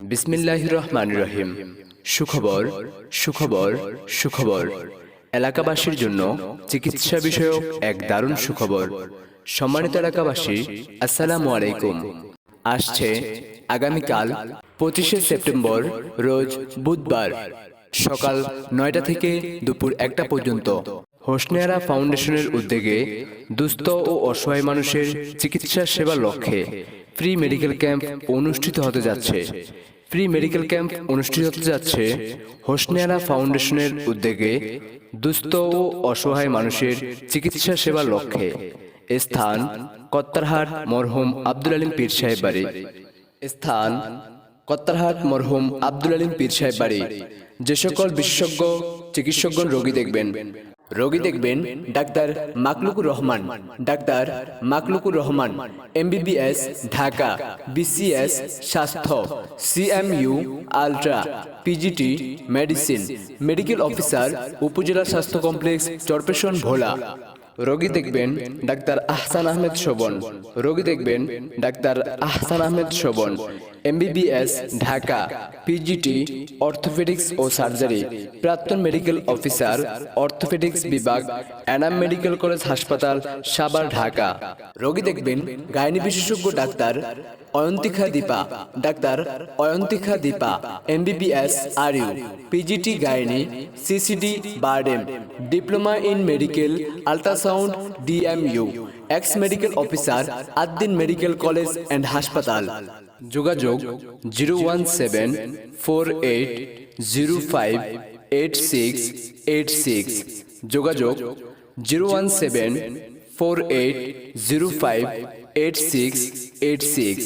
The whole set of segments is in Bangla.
বিসমিল্লাহ রহমান রহিম। সুখবর সুখবর সুখবর। এলাকাবাসীর জন্য চিকিৎসা বিষয়ক এক দারুণ সুখবর। সম্মানিত এলাকাবাসী, আসসালামু আলাইকুম। আসছে আগামীকাল পঁচিশে সেপ্টেম্বর, রোজ বুধবার, সকাল নয়টা থেকে দুপুর একটা পর্যন্ত। হোসনেয়ারা ফাউন্ডেশনের উদ্যোগে দুস্থ ও অসহায় মানুষের চিকিৎসা সেবার লক্ষ্যে ফ্রি মেডিকেল ক্যাম্প অনুষ্ঠিত হতে যাচ্ছে। ফ্রি মেডিকেল ক্যাম্প অনুষ্ঠিত হতে যাচ্ছে হোসনেয়ারা ফাউন্ডেশনের উদ্যোগে দুস্থ ও অসহায় মানুষের চিকিৎসা সেবার লক্ষ্যে। স্থান কত্তারহাট মরহুম আব্দুল আলিম পীর সাহেব বাড়ি। স্থান কত্তারহাট মরহুম আব্দুল আলিম পীর সাহেব বাড়ি। যে সকল বিশেষজ্ঞ, চিকিৎসকগণ রোগী দেখবেন। রোগী দেখবেন doctor Maklukur Rahman, doctor Maklukur Rahman, MBBS, Dhaka, BCS, স্বাস্থ্য, CMU, ultra, PGT, medicine, medical officer, upazila স্বাস্থ্য কমপ্লেক্স, চরপেশন ভোলা। রোগী দেখবেন ডাক্তার আহসান আহমেদ শোভন। রোগী দেখবেন doctor Ahsan Ahmed Shovon, MBBS, Dhaka, PGT, orthopaedics ও সার্জারি। প্রাক্তন মেডিকেল অফিসার, অর্থোপেডিক্স বিভাগ, এনাম মেডিকেল কলেজ হাসপাতাল সাবার ঢাকা। রোগী দেখবেন গাইনি বিশেষজ্ঞ doctor Ayantika Dipa, doctor Ayantika Dipa, MBBS R U PGT, gynae, CCD, BIRDEM. Diploma in medical ultrasound DMU ex medical officer Addin medical college and হাসপাতাল যোগাযোগ zero one seven four eight zero five eight six eight six যোগাযোগ zero one seven four eight zero five eight six eight six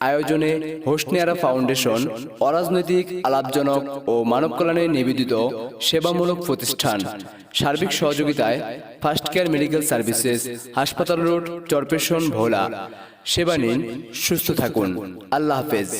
আয়োজনে হোসনিয়ারা ফাউন্ডেশন, অরাজনৈতিক, আলাপজনক ও মানব কল্যাণে নিবেদিত সেবামূলক প্রতিষ্ঠান। সার্বিক সহযোগিতায় ফার্স্ট কেয়ার মেডিকেল সার্ভিসেস, হাসপাতাল রোড, চরপেশন, ভোলা। সেবা নিন, সুস্থ থাকুন। আল্লাহ হাফেজ।